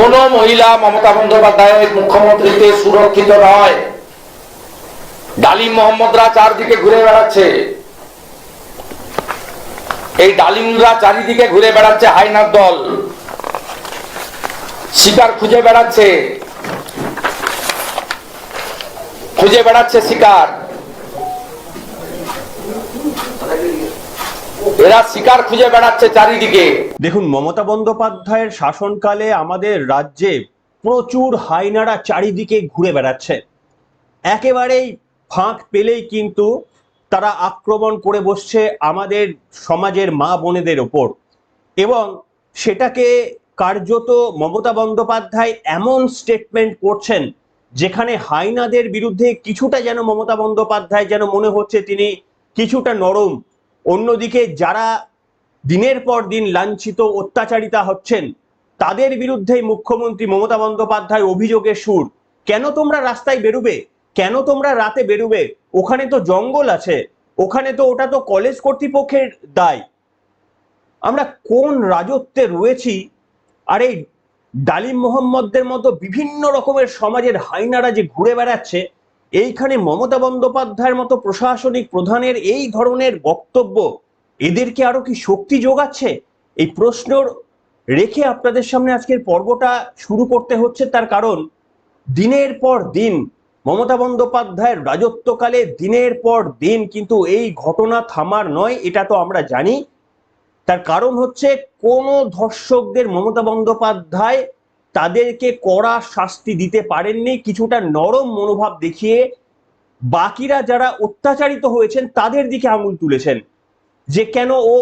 কোন মহিলা মমতা বন্দ্যোপাধ্যায়ের মুখ্যমন্ত্রীতে সুরক্ষিত নয়। ডালিম মোহাম্মদরা চারদিকে ঘুরে বেড়াচ্ছে। এই ডালিমরা চারিদিকে ঘুরে বেড়াচ্ছে হাইনার দল। শিকার খুঁজে বেড়াচ্ছে। খুঁজে বেড়াচ্ছে শিকার। এরা শিকার খুঁজে বেড়াচ্ছে চারিদিকে। দেখুন, মমতা বন্দ্যোপাধ্যায়ের শাসনকালে আমাদের রাজ্যে প্রচুর হাইনারা চারিদিকে ঘুরে বেড়াচ্ছে। একেবারেই ফাঁক পেলেই কিন্তু তারা আক্রমণ করে বসছে আমাদের সমাজের মা বোনেদের ওপর। এবং সেটাকে কার্যত মমতা বন্দ্যোপাধ্যায় এমন স্টেটমেন্ট করছেন, যেখানে হাইনাদের বিরুদ্ধে কিছুটা যেন মমতা বন্দ্যোপাধ্যায় যেন মনে হচ্ছে তিনি কিছুটা নরম। অন্যদিকে যারা দিনের পর দিন লাঞ্ছিত, অত্যাচারিতা হচ্ছেন, তাদের বিরুদ্ধেই মুখ্যমন্ত্রী মমতা বন্দ্যোপাধ্যায় অভিযোগের সুর। কেন তোমরা রাস্তায় বেরোবে? কেন তোমরা রাতে বেরোবে? ওখানে তো জঙ্গল আছে। ওখানে তো ওটা তো কলেজ কর্তৃপক্ষের দায়। আমরা কোন রাজত্বে রয়েছি? আর এই ডালিম মোহাম্মদদের মতো বিভিন্ন রকমের সমাজের হাইনারা যে ঘুরে বেড়াচ্ছে এইখানে মমতা বন্দ্যোপাধ্যায়ের মতো প্রশাসনিক প্রধানের এই ধরনের বক্তব্য, এদেরকে আরও কি শক্তি যোগাচ্ছে? এই প্রশ্ন রেখে আপনাদের সামনে আজকের পর্বটা শুরু করতে হচ্ছে তার কারণ, দিনের পর দিন মমতা বন্দ্যোপাধ্যায়ের রাজত্বকালে দিনের পর দিন কিন্তু এই ঘটনা থামার নয়, এটা তো আমরা জানি। তার কারণ হচ্ছে কোন ধর্ষকদের মমতা বন্দ্যোপাধ্যায় তাদেরকে কড়া শাস্তি দিতে পারেননি, কিছুটা নরম মনোভাব দেখিয়ে বাকিরা যারা অত্যাচারিত হয়েছেন তাদের দিকে আঙুল তুলেছেন। যে কেন ও,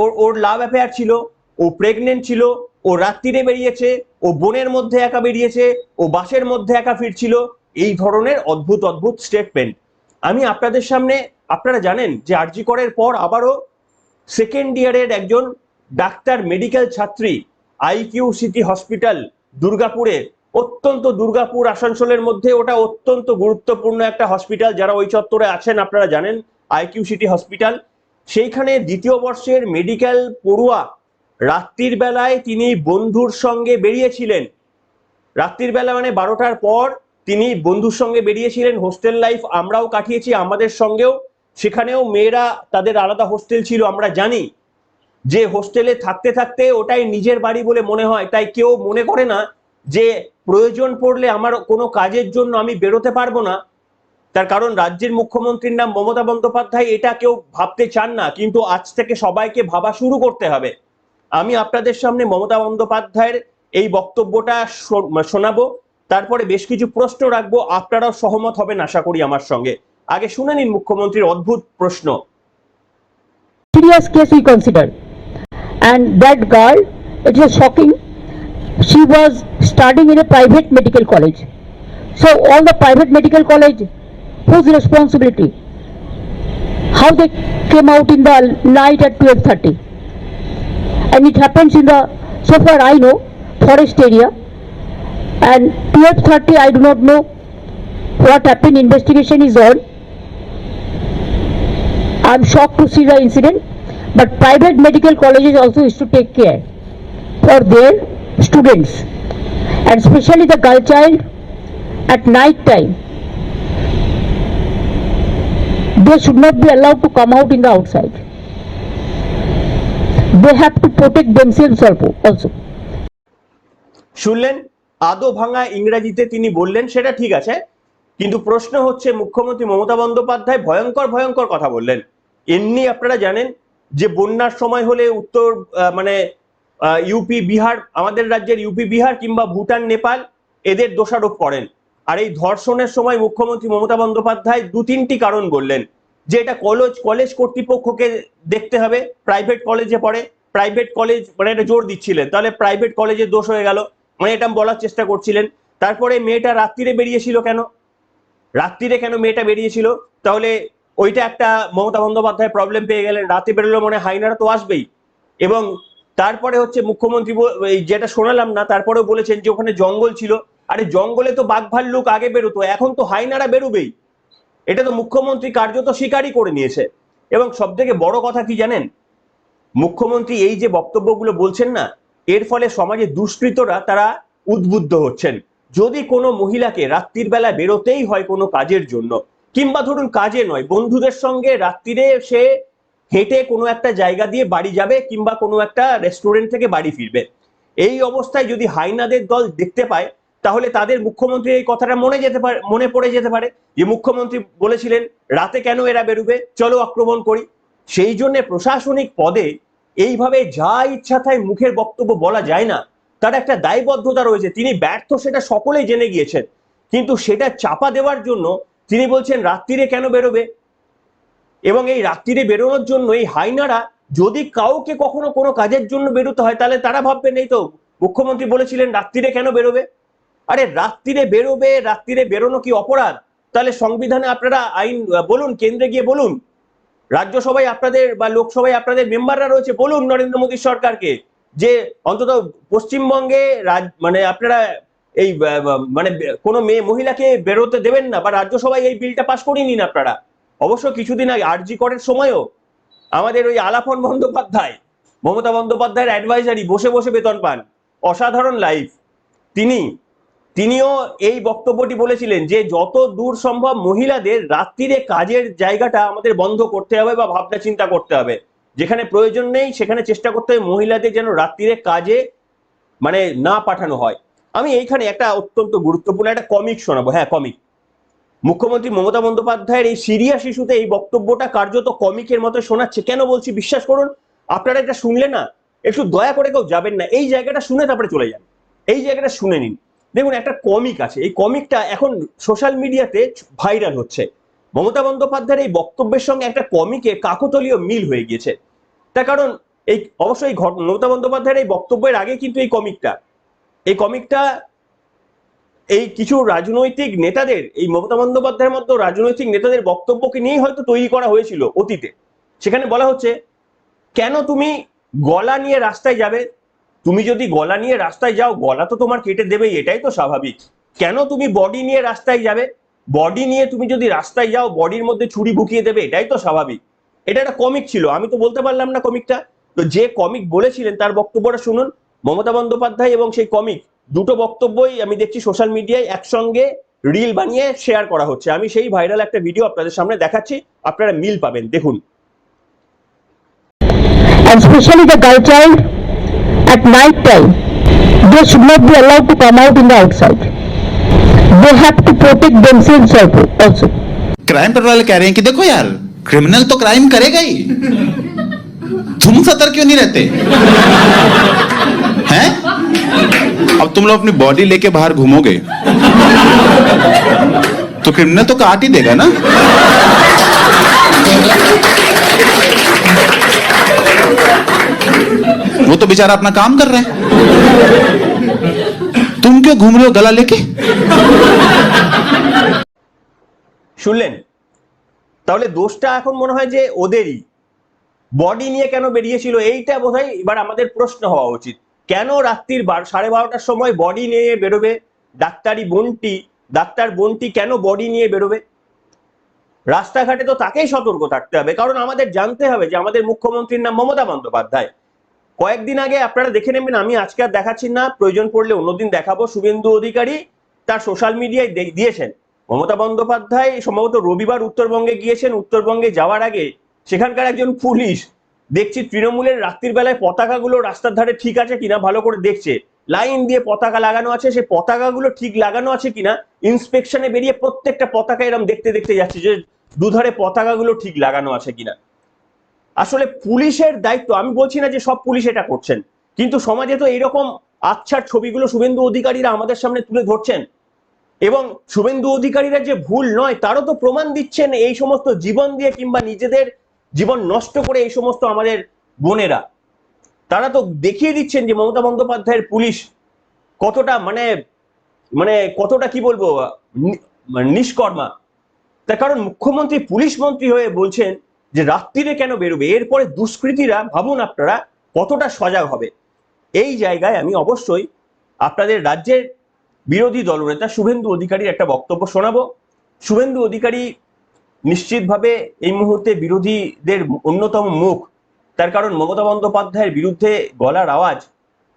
ওর ওর লাভ অ্যাফেয়ার ছিল, ও প্রেগনেন্ট ছিল, ও রাত্রিরে বেরিয়েছে, ও বোনের মধ্যে একা বেরিয়েছে, ও বাসের মধ্যে একা ফিরছিল, এই ধরনের অদ্ভুত অদ্ভুত স্টেটমেন্ট আমি আপনাদের সামনে, আপনারা জানেন যে আরজি করের পর আবারও সেকেন্ড ইয়ারের একজন ডাক্তার মেডিকেল ছাত্রী আইকিউ সিটি হসপিটাল দুর্গাপুরে, অত্যন্ত দুর্গাপুর আসানসোলের মধ্যে ওটা অত্যন্ত গুরুত্বপূর্ণ একটা হসপিটাল যারা ওই চত্বরে আছেন আপনারা জানেন আইকিউ সিটি হসপিটাল সেইখানে দ্বিতীয় বর্ষের মেডিকেল পড়ুয়া রাত্রির বেলায় তিনি বন্ধুর সঙ্গে বেরিয়েছিলেন। রাত্রির বেলা মানে বারোটার পর তিনি বন্ধুর সঙ্গে বেরিয়েছিলেন। হোস্টেল লাইফ আমরাও কাটিয়েছি আমাদের সঙ্গেও। সেখানেও মেয়েরা তাদের আলাদা হোস্টেল ছিল, আমরা জানি। যে হোস্টেলে থাকতে থাকতে ওটাই নিজের বাড়ি বলে মনে হয়, তাই কেউ মনে করে না যে প্রয়োজন পড়লে আমার কোনো কাজের জন্য আমি বেরোতে পারব না। তার কারণ রাজ্যের মুখ্যমন্ত্রীর নাম মমতা বন্দ্যোপাধ্যায়, এটা কেউ ভাবতে চান না, কিন্তু আজ থেকে সবাইকে ভাবা শুরু করতে হবে। আমি আপনাদের সামনে মমতা বন্দ্যোপাধ্যায়ের এই বক্তব্যটা শোনাবো, তারপরে বেশ কিছু প্রশ্ন রাখব, আপনারাও সহমত হবেন আশা করি আমার সঙ্গে। আগে শুনে নিন মুখ্যমন্ত্রীর অদ্ভুত প্রশ্ন। Serious case we consider. And that girl, it was shocking. She was studying in a private medical college. So all the private medical college, whose responsibility? How they came out in the night at twelve thirty? And it happens in the, so far I know, forest area. And twelve thirty, I do not know what happened, investigation is on. I'm shocked to see the incident, but private medical colleges also is to take care for their students and especially the girl child at night time. They should not be allowed to come out in the outside. They have to protect themselves also. শুনলেন আদো ভাঙা ইংরেজিতে তিনি বললেন সেটা ঠিক আছে কিন্তু প্রশ্ন হচ্ছে মুখ্যমন্ত্রী মমতা বন্দ্যোপাধ্যায় ভয়ঙ্কর ভয়ঙ্কর কথা বললেন এমনি আপনারা জানেন যে বন্যার সময় হলে উত্তর মানে ইউপি বিহার, আমাদের রাজ্যের ইউপি বিহার কিংবা ভুটান, নেপাল, এদের দোষারোপ করেন। আর এই ধর্ষণের সময় মুখ্যমন্ত্রী মমতা বন্দ্যোপাধ্যায় দু তিনটি কারণ বললেন। যে এটা কলেজ কলেজ কর্তৃপক্ষকে দেখতে হবে। প্রাইভেট কলেজে পড়ে। প্রাইভেট কলেজ মানে এটা জোর দিচ্ছিলেন। তাহলে প্রাইভেট কলেজের দোষ হয়ে গেল। মানে এটা বলার চেষ্টা করছিলেন। তারপরে মেয়েটা রাত্রিরে বেরিয়েছিল কেন? রাত্রিরে কেন মেয়েটা বেরিয়েছিল? তাহলে ওইটা একটা মমতা বন্দ্যোপাধ্যায় প্রবলেম পেয়ে গেলেন, রাতে বেরোলে মনে হাইনারা তো আসবেই। এবং তারপরে হচ্ছে মুখ্যমন্ত্রী যেটা শোনালাম না, তারপরেও বলেছেন যে ওখানে জঙ্গল ছিল। আরে জঙ্গলে তো বাঘ ভাল্লুক আগে বেরোতো, এখন তো হাইনারা বেরোবেই। এটা তো মুখ্যমন্ত্রী কার্যত স্বীকারই করে নিয়েছে। এবং সব থেকে বড় কথা কি জানেন? মুখ্যমন্ত্রী এই যে বক্তব্যগুলো বলছেন না, এর ফলে সমাজে দুষ্কৃতরা তারা উদ্বুদ্ধ হচ্ছেন। যদি কোনো মহিলাকে রাত্রির বেলা বেরোতেই হয় কোনো কাজের জন্য কিংবা ধরুন কাজে নয়, বন্ধুদের সঙ্গে রাত্রিরে সে হেঁটে কোনো একটা জায়গা দিয়ে বাড়ি যাবে কিংবা কোনো একটা রেস্টুরেন্ট থেকে বাড়ি ফিরবে। এই অবস্থায় যদি হাইনাদের দল দেখতে পায়, তাহলে তাদের মুখ্যমন্ত্রী এই কথাটা মনে যেতে পারে, মনে পড়ে যেতে পারে যে মুখ্যমন্ত্রী বলেছিলেন, রাতে কেন এরা বেরোবে? চলো আক্রমণ করি। সেই জন্য প্রশাসনিক পদে এইভাবে যা ইচ্ছা তাই মুখের বক্তব্য বলা যায় না। তার একটা দায়বদ্ধতা রয়েছে। তিনি ব্যর্থ সেটা সকলেই জেনে গিয়েছেন। কিন্তু সেটা চাপা দেওয়ার জন্য তিনি বলছেন, রাত্রিরে কেন বেরোবে? এবং এই রাত্রিরে বেরোনোর জন্য এই হাইনারা যদি কাউকে কখনো কোনো কাজের জন্য বেরোতে হয়, তাহলে তারা ভাববেন এই তো মুখ্যমন্ত্রী বলেছিলেন, রাত্রিরে কেন বেরোবে? আরে, রাত্রিরে বেরোবে, রাত্রিরে বেরোনো কি অপরাধ? তাহলে সংবিধানে আপনারা আইন বলুন, কেন্দ্রে গিয়ে বলুন। রাজ্যসভায় আপনাদের বা লোকসভায় আপনাদের মেম্বাররা রয়েছে, বলুন নরেন্দ্র মোদী সরকারকে যে অন্তত পশ্চিমবঙ্গে মানে আপনারা এই মানে কোনো মেয়ে, মহিলাকে বেরোতে দেবেন না, বা রাজ্যসভায় এই বিলটা পাশ করিয়ে নিন আপনারা। অবশ্য কিছুদিন আগে, আরজি করের সময়ও আমাদের ওই আলাপন বন্দ্যোপাধ্যায়, মমতা বন্দ্যোপাধ্যায়ের অ্যাডভাইজারি বসে বসে বেতন পান। অসাধারণ লাইফ তিনি, তিনিও এই বক্তব্যটি বলেছিলেন যে, যত দূর সম্ভব মহিলাদের রাত্রিরে কাজের জায়গাটা আমাদের বন্ধ করতে হবে বা ভাবনা চিন্তা করতে হবে। যেখানে প্রয়োজন নেই, সেখানে চেষ্টা করতে হবে মহিলাদের যেন রাত্রিরে কাজে মানে না পাঠানো হয়। আমি এইখানে একটা অত্যন্ত গুরুত্বপূর্ণ একটা কমিক শোনাবো। হ্যাঁ কমিক মুখ্যমন্ত্রী মমতা বন্দ্যোপাধ্যায়ের এই সিরিয়াস ইস্যুতে এই বক্তব্যটা কার্যত কমিকের মতো শোনাচ্ছে। কেন বলছি? বিশ্বাস করুন, আপনারা এটা শুনলে না, একটু দয়া করে কেউ যাবেন না। এই জায়গাটা শুনে তারপরে চলে যান। এই জায়গাটা শুনে নিন। দেখুন, একটা কমিক আছে। এই কমিকটা এখন সোশ্যাল মিডিয়াতে ভাইরাল হচ্ছে। মমতা বন্দ্যোপাধ্যায়ের এই বক্তব্যের সঙ্গে একটা কমিকের কাকতলীয় মিল হয়ে গিয়েছে। তার কারণ, এই অবশ্যই মমতা বন্দ্যোপাধ্যায়ের এই বক্তব্যের আগে কিন্তু এই কমিকটা এই কমিকটা এই কিছু রাজনৈতিক নেতাদের, এই মমতা বন্দ্যোপাধ্যায়ের মতো রাজনৈতিক নেতাদের বক্তব্যকে নিয়েই হয়তো তৈরি করা হয়েছিল অতীতে। সেখানে বলা হচ্ছে, কেন তুমি গলা নিয়ে রাস্তায় যাবে? তুমি যদি গলা নিয়ে রাস্তায় যাও, গলা তো তোমার কেটে দেবেই, এটাই তো স্বাভাবিক। কেন তুমি বডি নিয়ে রাস্তায় যাবে? বডি নিয়ে তুমি যদি রাস্তায় যাও, বডির মধ্যে ছুরি ঢুকিয়ে দেবে, এটাই তো স্বাভাবিক। এটা একটা কমিক ছিল, আমি তো বলতে পারলাম না কমিকটা। তো যে কমিক বলেছিলেন, তার বক্তব্যটা শুনুন। মমতা বন্দ্যোপাধ্যায় এবং সেই কমিক দুটো বক্তব্যই আমি দেখছি সোশ্যাল মিডিয়ায় একসঙ্গে রিল বানিয়ে শেয়ার করা হচ্ছে আমি সেই ভাইরাল একটা ভিডিও আপনাদের সামনে দেখাচ্ছি আপনারা মিল পাবেন দেখুন and especially the girl child at night time they should not be allowed to come out in the outside they have to protect themselves also also crime patrol वाले कह रहे हैं कि देखो यार क्रिमिनल तो क्राइम करेगा ही तुम सतर्क क्यों नहीं रहते हैं अब तुम लोग अपनी बॉडी लेके बाहर घूमोगे तो क्रिमिनल तो काट ही देगा ना वो तो बेचारा अपना काम कर रहा है तुम क्यों घूम रहे हो गला लेके শুনলেন তাহলে দোষটা এখন মনে হয় যে ওদেরই বডি নিয়ে কেন বেরিয়েছিল এইটা বোধহয় এবার আমাদের প্রশ্ন হওয়া উচিত কেন রাত্রির বার- সাড়ে বারোটার সময় বডি নিয়ে বেরোবে? ডাক্তারি বোনটি, ডাক্তার বোনটি কেন বডি নিয়ে বেরোবে? রাস্তাঘাটে তো তাকেই সতর্ক থাকতে হবে, কারণ আমাদের জানতে হবে যে আমাদের মুখ্যমন্ত্রীর নাম মমতা বন্দ্যোপাধ্যায়। কয়েকদিন আগে আপনারা দেখে নেবেন, আমি আজকে আর দেখাচ্ছি না, প্রয়োজন পড়লে অন্যদিন দেখাবো, শুভেন্দু অধিকারী তার সোশ্যাল মিডিয়ায় দিয়েছেন। মমতা বন্দ্যোপাধ্যায় সম্ভবত রবিবার উত্তরবঙ্গে গিয়েছেন, উত্তরবঙ্গে যাওয়ার আগে সেখানকার একজন পুলিশ দেখছি তৃণমূলের রাত্রির বেলায় পতাকাগুলো রাস্তার ধারে ঠিক আছে কিনা, ভালো করে দেখছে। লাইন দিয়ে পতাকা লাগানো আছে, সেই পতাকাগুলো ঠিক লাগানো আছে কিনা ইন্সপেকশনে বেরিয়ে প্রত্যেকটা পতাকা এরকম দেখতে দেখতে যাচ্ছে যে দুধারে পতাকাগুলো ঠিক লাগানো আছে কিনা। আসলে পুলিশের দায়িত্ব, আমি বলছি না যে সব পুলিশ এটা করছেন, কিন্তু সমাজে তো এইরকম আচ্ছার ছবিগুলো শুভেন্দু অধিকারীরা আমাদের সামনে তুলে ধরছেন। এবং শুভেন্দু অধিকারীরা যে ভুল নয়, তারও তো প্রমাণ দিচ্ছেন এই সমস্ত জীবন দিয়ে কিংবা নিজেদের জীবন নষ্ট করে এই সমস্ত আমাদের বোনেরা, তারা তো দেখিয়ে দিচ্ছেন যে মমতা বন্দ্যোপাধ্যায়ের পুলিশ কতটা মানে মানে কতটা কি বলব মানে নিষ্কর্মা। তার কারণ মুখ্যমন্ত্রী, পুলিশ মন্ত্রী হয়ে বলছেন যে রাত্রিরে কেন বেরোবে? এরপরে দুষ্কৃতীরা, ভাবুন আপনারা, কতটা সজাগ হবে। এই জায়গায় আমি অবশ্যই আপনাদের রাজ্যের বিরোধী দলনেতা শুভেন্দু অধিকারীর একটা বক্তব্য শোনাবো। শুভেন্দু অধিকারী নিশ্চিতভাবে এই মুহূর্তে বিরোধীদের অন্যতম মুখ। তার কারণ মমতা বন্দ্যোপাধ্যায়ের বিরুদ্ধে গলার আওয়াজ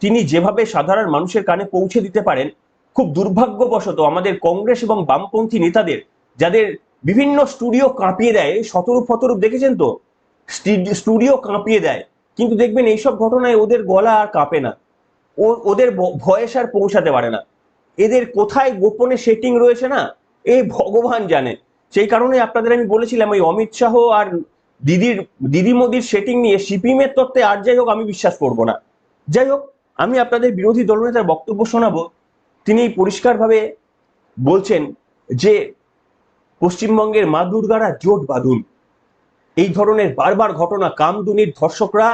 তিনি যেভাবে সাধারণ মানুষের কানে পৌঁছে দিতে পারেন, খুব দুর্ভাগ্যবশত আমাদের কংগ্রেস এবং বামপন্থী নেতাদের, যাদের বিভিন্ন স্টুডিও কাঁপিয়ে দেয় শতরূপ ফতরূপ দেখেছেন তো? স্টুডিও কাঁপিয়ে দেয়। কিন্তু দেখবেন এইসব ঘটনায় ওদের গলা আর কাঁপে না। ও, ওদের ভয়েস আর পৌঁছাতে পারে না। এদের কোথায় গোপনে সেটিং রয়েছে না এই ভগবান জানে। সেই কারণে আপনাদের আমি বলেছিলাম ওই অমিত শাহ আর দিদির, দিদি মোদির সেটিং নিয়ে সিপিএম এর তত্ত্বে আর যাই হোক আমি বিশ্বাস করব না। যাই হোক, আমি আপনাদের বিরোধী দলনেতার বক্তব্য শোনাবো। তিনি পরিষ্কারভাবে বলছেন যে, পশ্চিমবঙ্গের মা দুর্গারা জোট বাঁধুন। এই ধরনের বারবার ঘটনা কামদুনির ধর্ষকরা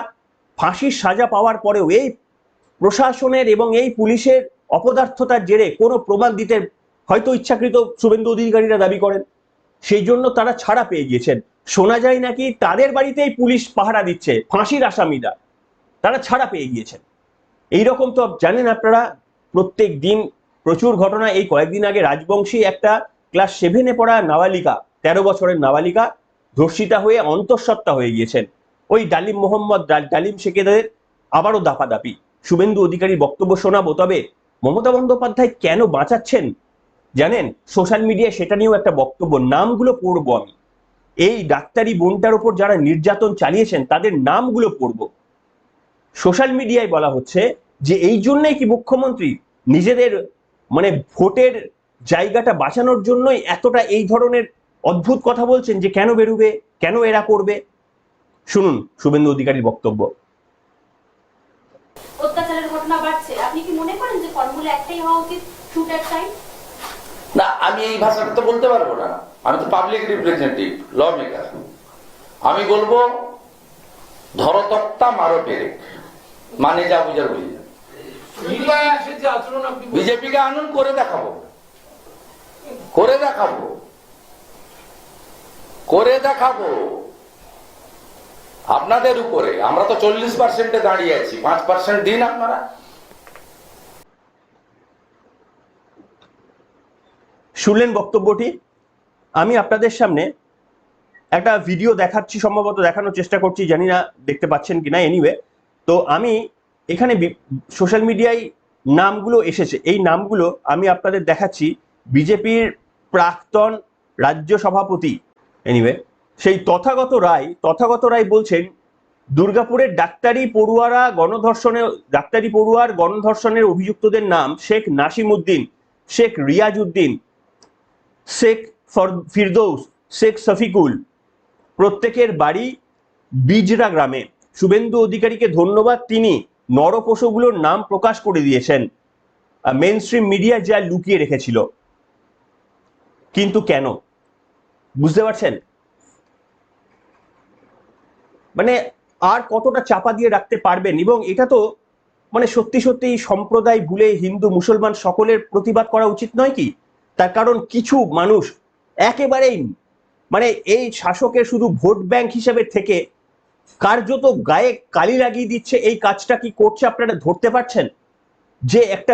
ফাঁসির সাজা পাওয়ার পরেও এই প্রশাসনের এবং এই পুলিশের অপদার্থতার জেরে কোনো প্রমাণ দিতে হয়তো ইচ্ছাকৃত শুভেন্দু অধিকারীরা দাবি করেন। সেই জন্য তারা ছাড়া পেয়ে গিয়েছেন। শোনা যায় নাকি তাদের বাড়িতেই পুলিশ পাহারা দিচ্ছে, ফাঁসির আসামিরা। তারা ছাড়া পেয়ে গিয়েছেন। এইরকম তো জানেন আপনারা, প্রত্যেক দিন প্রচুর ঘটনা। এই কয়েকদিন আগে রাজবংশী একটা ক্লাস সেভেনে পড়া নাবালিকা, তেরো বছরের নাবালিকা, ধর্ষিতা হয়ে অন্তঃসত্ত্বা হয়ে গিয়েছেন। ওই ডালিম মোহাম্মদ ডালিম শেখেদের আবারও দাপাদাপি। শুভেন্দু অধিকারীর বক্তব্য শোনাবো তবে মমতা বন্দ্যোপাধ্যায় কেন বাঁচাচ্ছেন? জানেন? সোশ্যাল মিডিয়ায় সেটা নিয়েও একটা বক্তব্য, নামগুলো পড়ব আমি। এই ডাক্তারি বোনটার ওপর যারা নির্যাতন চালিয়েছেন, তাদের নামগুলো পড়ব। সোশ্যাল মিডিয়ায় বলা হচ্ছে যে এই জন্যই কি মুখ্যমন্ত্রী নিজেদের মানে ভোটের জায়গাটা বাঁচানোর জন্যই এতটা এই ধরনের অদ্ভুত কথা বলছেন যে কেন বেরোবে, কেন এরা করবে? শুনুন শুভেন্দু অধিকারীর বক্তব্য। অত্যাচারের ঘটনা বাড়ছে। আপনি কি মনে করেন যে ফর্মুলা একটাই হওয়া উচিত না আমি এই ভাষাটা তো বলতে পারব না। আমি তো পাবলিক রিপ্রেজেন্টেটিভ ল মেকার আমি বলব ধরো তক্তা মারো পেরেক। মানে যা বুঝার বুঝি বিজেপিকে আনুন করে দেখাবো। করে দেখাবো। করে দেখাবো। আপনাদের উপরে। আমরা তো চল্লিশ পার্সেন্টে দাঁড়িয়ে আছি। পাঁচ পার্সেন্ট দিন আপনারা। শুনলেন বক্তব্যটি? আমি আপনাদের সামনে একটা ভিডিও দেখাচ্ছি, সম্ভবত দেখানোর চেষ্টা করছি, জানি না দেখতে পাচ্ছেন কিনা এনিওয়ে তো আমি এখানে সোশ্যাল মিডিয়ায় নামগুলো এসেছে। এই নামগুলো আমি আপনাদের দেখাচ্ছি বিজেপির প্রাক্তন রাজ্য সভাপতি। এনিওয়ে সেই তথাগত রায় তথাগত রায় বলছেন, দুর্গাপুরের ডাক্তারি পড়ুয়ারা গণধর্ষণে, ডাক্তারি পড়ুয়ার গণধর্ষণের অভিযুক্তদের নাম শেখ নাসিম উদ্দিন শেখ রিয়াজ উদ্দিন শেখ ফর- ফিরদৌস, শেখ শফিকুল। প্রত্যেকের বাড়ি বিজরা গ্রামে। শুভেন্দু অধিকারীকে ধন্যবাদ, তিনি নরপশুগুলোর নাম প্রকাশ করে দিয়েছেন। মেন স্ট্রিম মিডিয়া যা লুকিয়ে রেখেছিল। কিন্তু কেন? বুঝতে পারছেন? মানে আর কতটা চাপা দিয়ে রাখতে পারবেন? এবং এটা তো মানে সত্যি সত্যি সম্প্রদায় ভুলে হিন্দু, মুসলমান সকলের প্রতিবাদ করা উচিত নয় কি? তার কারণ কিছু মানুষ একেবারেই মানে এই শাসকের শুধু ভোট ব্যাংক হিসেবে থেকে কার্যত গায়ে কালি লাগিয়ে দিচ্ছে, এই কাজটা কি করছে আপনারা ধরতে পারছেন? যে একটা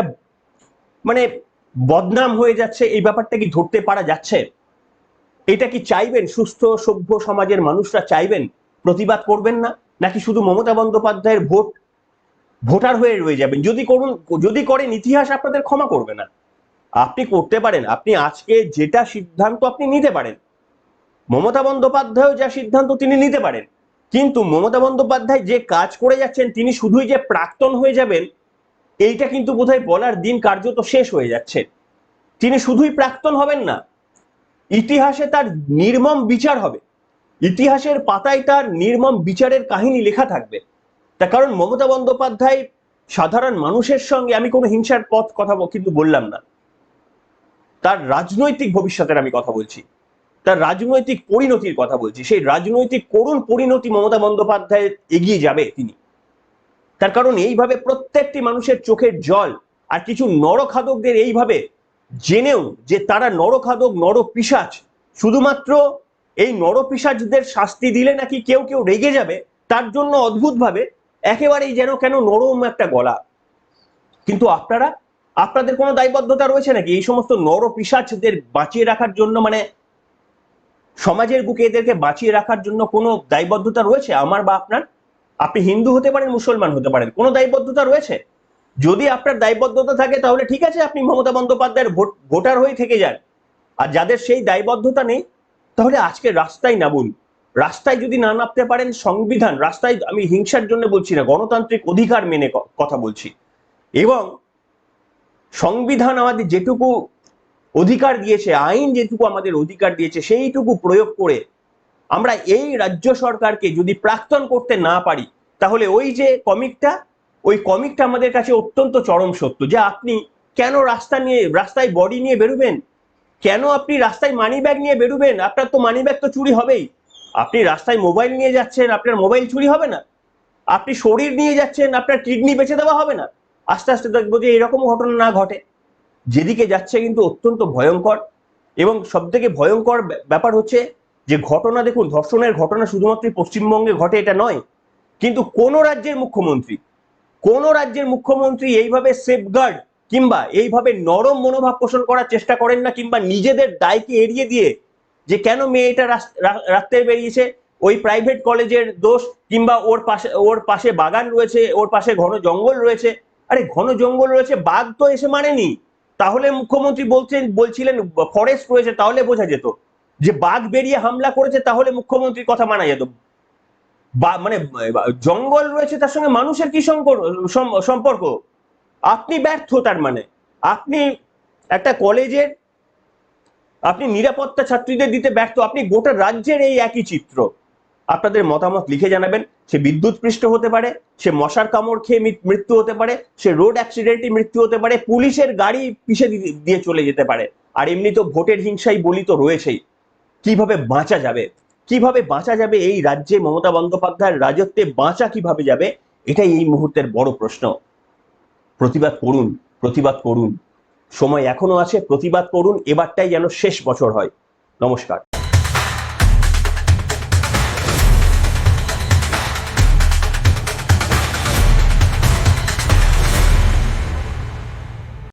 মানে বদনাম হয়ে যাচ্ছে, এই ব্যাপারটা কি ধরতে পারা যাচ্ছে? এটা কি চাইবেন? সুস্থ, সভ্য সমাজের মানুষরা চাইবেন? প্রতিবাদ করবেন না? নাকি শুধু মমতা বন্দ্যোপাধ্যায়ের ভোট, ভোটার হয়ে রয়ে যাবেন? যদি করুন, যদি করেন, ইতিহাস আপনাদের ক্ষমা করবে না। আপনি করতে পারেন। আপনি আজকে যেটা সিদ্ধান্ত আপনি নিতে পারেন, মমতা বন্দ্যোপাধ্যায়ও যা সিদ্ধান্ত তিনি নিতে পারেন, কিন্তু মমতা বন্দ্যোপাধ্যায় যে কাজ করে যাচ্ছেন, তিনি শুধুই যে প্রাক্তন হয়ে যাবেন, এইটা কিন্তু বোধহয় বলার দিন কার্যত শেষ হয়ে যাচ্ছে। তিনি শুধুই প্রাক্তন হবেন না, ইতিহাসে তার নির্মম বিচার হবে। ইতিহাসের পাতায় তার নির্মম বিচারের কাহিনী লেখা থাকবে। তার কারণ মমতা বন্দ্যোপাধ্যায় সাধারণ মানুষের সঙ্গে, আমি কোনো হিংসার পথ কথা কিন্তু বললাম না। তার রাজনৈতিক ভবিষ্যতের আমি কথা বলছি। তার রাজনৈতিক পরিণতির কথা বলছি। সেই রাজনৈতিক করুণ পরিণতি মমতা বন্দ্যোপাধ্যায় এগিয়ে যাবে তিনি। তার কারণ এইভাবে প্রত্যেকটি মানুষের চোখের জল আর কিছু নরখাদকদের এইভাবে জেনেও যে তারা নরখাদক নরপিসাচ শুধুমাত্র এই নরপিসাচদের শাস্তি দিলে নাকি কেউ কেউ রেগে যাবে, তার জন্য অদ্ভুতভাবে একেবারেই যেন কেন নরম একটা গলা। কিন্তু আপনারা আপনাদের কোনো দায়বদ্ধতা রয়েছে নাকি? এই সমস্ত নরপিসাচদের বাঁচিয়ে রাখার জন্য মানে সমাজের বুকে এদেরকে বাঁচিয়ে রাখার জন্য কোনো দায়বদ্ধতা রয়েছে আমার বা আপনার? আপনি হিন্দু হতে পারেন, মুসলমান হতে পারেন, কোনো দায়বদ্ধতা রয়েছে? যদি আপনার দায়বদ্ধতা থাকে, তাহলে ঠিক আছে, আপনি মমতা বন্দ্যোপাধ্যায়ের ভোট- ভোটার হয়ে থেকে যান। আর যাদের সেই দায়বদ্ধতা নেই, তাহলে আজকে রাস্তায় নামুন। রাস্তায় যদি না নামতে পারেন, সংবিধান, রাস্তায় আমি হিংসার জন্য বলছি না, গণতান্ত্রিক অধিকার মেনে কথা বলছি। এবং সংবিধান আমাদের যেটুকু অধিকার দিয়েছে, আইন যেটুকু আমাদের অধিকার দিয়েছে, সেইটুকু প্রয়োগ করে আমরা এই রাজ্য সরকারকে যদি প্রাক্তন করতে না পারি, তাহলে ওই যে কমিকটা, ওই কমিকটা আমাদের কাছে অত্যন্ত চরম সত্য। যে আপনি কেন রাস্তা নিয়ে, রাস্তায় বডি নিয়ে বেরোবেন? কেন আপনি রাস্তায় মানি ব্যাগ নিয়ে বেরোবেন? আপনার তো মানি ব্যাগ তো চুরি হবেই। আপনি রাস্তায় মোবাইল নিয়ে যাচ্ছেন, আপনার মোবাইল চুরি হবে না। আপনি শরীর নিয়ে যাচ্ছেন, আপনার কিডনি বেঁচে দেওয়া হবে না। আস্তে আস্তে দেখব যে এরকম ঘটনা না ঘটে। যেদিকে যাচ্ছে কিন্তু অত্যন্ত ভয়ঙ্কর এবং সব থেকে ভয়ঙ্কর ব্যা- ব্যাপার হচ্ছে যে ঘটনা দেখুন, ধর্ষণের ঘটনা শুধুমাত্র পশ্চিমবঙ্গে ঘটে এটা নয়, কিন্তু কোন রাজ্যের মুখ্যমন্ত্রী, কোন রাজ্যের মুখ্যমন্ত্রী এইভাবে সেফগার্ড কিংবা এইভাবে নরম মনোভাব পোষণ করার চেষ্টা করেন না কিংবা নিজেদের দায়কে এড়িয়ে দিয়ে যে কেন মেয়েটা রাখতে বেরিয়েছে, ওই প্রাইভেট কলেজের দোষ কিংবা ওর পাশে ওর পাশে বাগান রয়েছে, ওর পাশে ঘন জঙ্গল রয়েছে আরে ঘন জঙ্গল রয়েছে, বাঘ তো এসে মানেনি তাহলে মুখ্যমন্ত্রী বলছেন, বলছিলেন ফরেস্ট রয়েছে, তাহলে বোঝা যেত। যে বাঘ বেরিয়ে হামলা করেছে, তাহলে মুখ্যমন্ত্রীর কথা মানা যেত। মানে জঙ্গল রয়েছে, তার সঙ্গে মানুষের কি সম্পর্ক? আপনি ব্যর্থ তার মানে। আপনি একটা কলেজের, আপনি নিরাপত্তা ছাত্রীদের দিতে ব্যর্থ। আপনি গোটা রাজ্যের এই একই চিত্র। আপনাদের মতামত লিখে জানাবেন। সে বিদ্যুৎ পৃষ্ঠ হতে পারে, সে মশার কামড় খেয়ে মৃত্যু হতে পারে, সে রোড অ্যাক্সিডেন্টে মৃত্যু হতে পারে, পুলিশের গাড়ি পিছে দিয়ে চলে যেতে পারে। আর এমনি তো ভোটের হিংসাই বলি তো রয়েছেই। কীভাবে বাঁচা যাবে? কীভাবে বাঁচা যাবে এই রাজ্যে মমতা বন্দ্যোপাধ্যায়ের রাজত্বে বাঁচা কীভাবে যাবে? এটাই এই মুহূর্তের বড় প্রশ্ন। প্রতিবাদ করুন প্রতিবাদ করুন। সময় এখনও আছে, প্রতিবাদ করুন, এবারটাই যেন শেষ বছর হয়। নমস্কার।